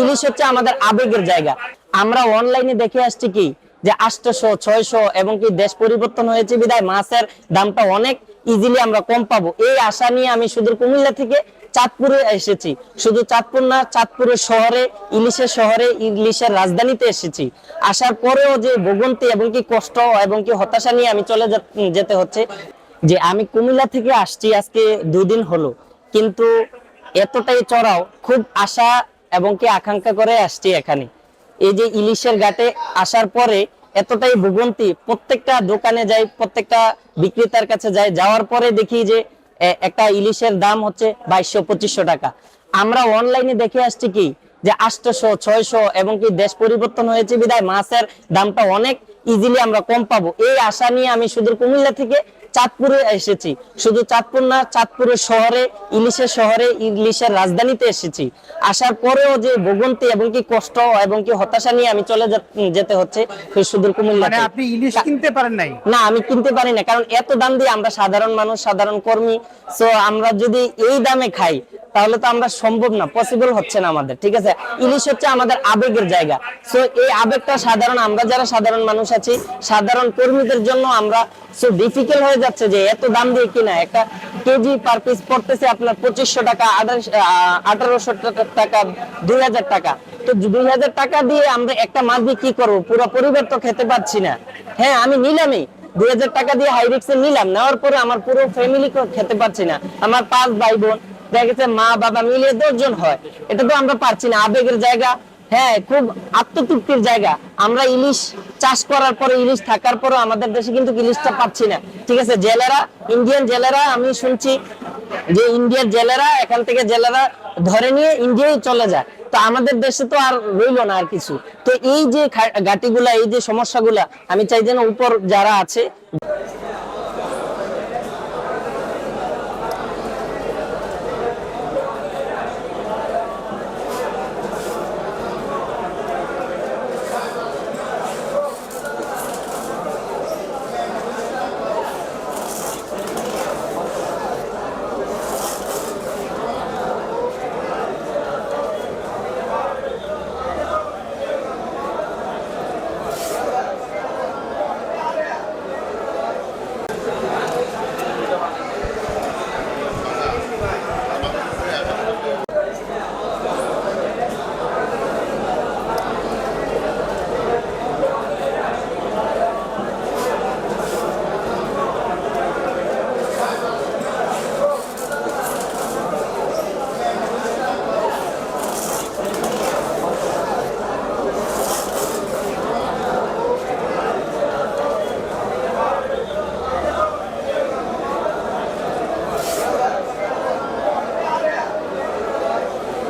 ইলিশ হচ্ছে আমাদের আবেগের জায়গা। আমরা অনলাইনে দেখে আসছি কি, যে আটশো, ছয়শো এবং কি দেশ পরিবর্তন হয়েছে বিদায় মাছের দামটা অনেক ইজিলি আমরা কম পাবো। এই আশা নিয়ে আমি শুধু কুমিল্লা থেকে চাঁদপুরে এসেছি। শুধু চাঁদপুর না, চাঁদপুরের শহরে, ইলিশের শহরে, ইলিশের রাজধানীতে এসেছি। আসার পরেও যে ভোগান্তি এবং কি কষ্ট এবং কি হতাশা নিয়ে আমি চলে যেতে হচ্ছে, যে আমি কুমিল্লা থেকে আসছি আজকে দুদিন হলো। কিন্তু এতটাই চড়াও, খুব আশা এবং কি আকাঙ্ক্ষা করে আসছি এখানে। এই যে ইলিশের ঘাটে আসার পরে এতটাই ভোগান্তি, প্রত্যেকটা দোকানে যাই, প্রত্যেকটা বিক্রেতার কাছে যাই, যাওয়ার পরে দেখি যে একটা ইলিশের দাম হচ্ছে বাইশশো, পঁচিশশো টাকা। আমরা অনলাইনে দেখে আসছি কি, যে আটশো, ছয়শো এবং কি দেশ পরিবর্তন হয়েছে বিদায় মাছের দামটা অনেক ইজিলি আমরা কম পাবো। এই আশা নিয়ে আমি শুধু কুমিল্লা থেকে চাঁদপুরে এসেছি। শুধু চাঁদপুর না চাঁদপুরের শহরে ইলিশের শহরে ইলিশের রাজধানীতে এসেছি। আসার পরেও যে ভোগান্তি এবং কি কষ্ট এবং কি হতাশা নিয়ে আমি চলে যেতে হচ্ছে শুধু কুমিল্লা মানে আপনি ইলিশ কিনতে পারেন নাই? না আমি কিনতে পারি না কারণ এত দাম দিয়ে আমরা সাধারণ মানুষ সাধারণ কর্মী সো আমরা যদি এই দামে খাই তাহলে তো আমরা সম্ভব না পসিবল হচ্ছে না আমাদের ঠিক আছে? ইলিশ হচ্ছে আমাদের আবেগের জায়গা সো এই আবেগটা সাধারণ আমরা যারা সাধারণ মানুষ আছি সাধারণ কর্মীদের জন্য আমরা সো ডিফিকাল্ট হয়ে যাচ্ছে যে এত দাম দিয়ে কিনা? একটা কেজি পার পিস পড়তেছে আপনার পঁচিশশো টাকা আঠারোশো টাকা, দুই হাজার টাকা। তো দুই হাজার টাকা দিয়ে আমরা একটা মাছ দিয়ে কি করব, পুরো পরিবার তো খেতে পাচ্ছি না। হ্যাঁ আমি নিলামই। দুই হাজার টাকা দিয়ে হাইরিক্সে নিলাম, নেওয়ার পরে আমার পুরো ফ্যামিলি খেতে পারছি না। আমার পাঁচ ভাই বোন, দেখা গেছে মা বাবা মিলিয়ে দশজন হয়। এটা তো আমরা পারছি না। আবেগের জায়গা হ্যাঁ খুব আত্মতৃপ্তির জায়গা। আমরা ইলিশ চাষ করার পরে, ইলিশ থাকার পরে আমাদের দেশে কিন্তু ইলিশটা পাচ্ছি না। ঠিক আছে? জেলেরা, ইন্ডিয়ান জেলেরা, আমি শুনছি যে ইন্ডিয়ার জেলেরা, এখান থেকে জেলেরা ধরে নিয়ে ইন্ডিয়ায় চলে যায়। তো আমাদের দেশে তো আর রইল না আর কিছু। তো এই যে ঘাটিগুলা, এই যে সমস্যাগুলা, আমি চাই যেন উপর যারা আছে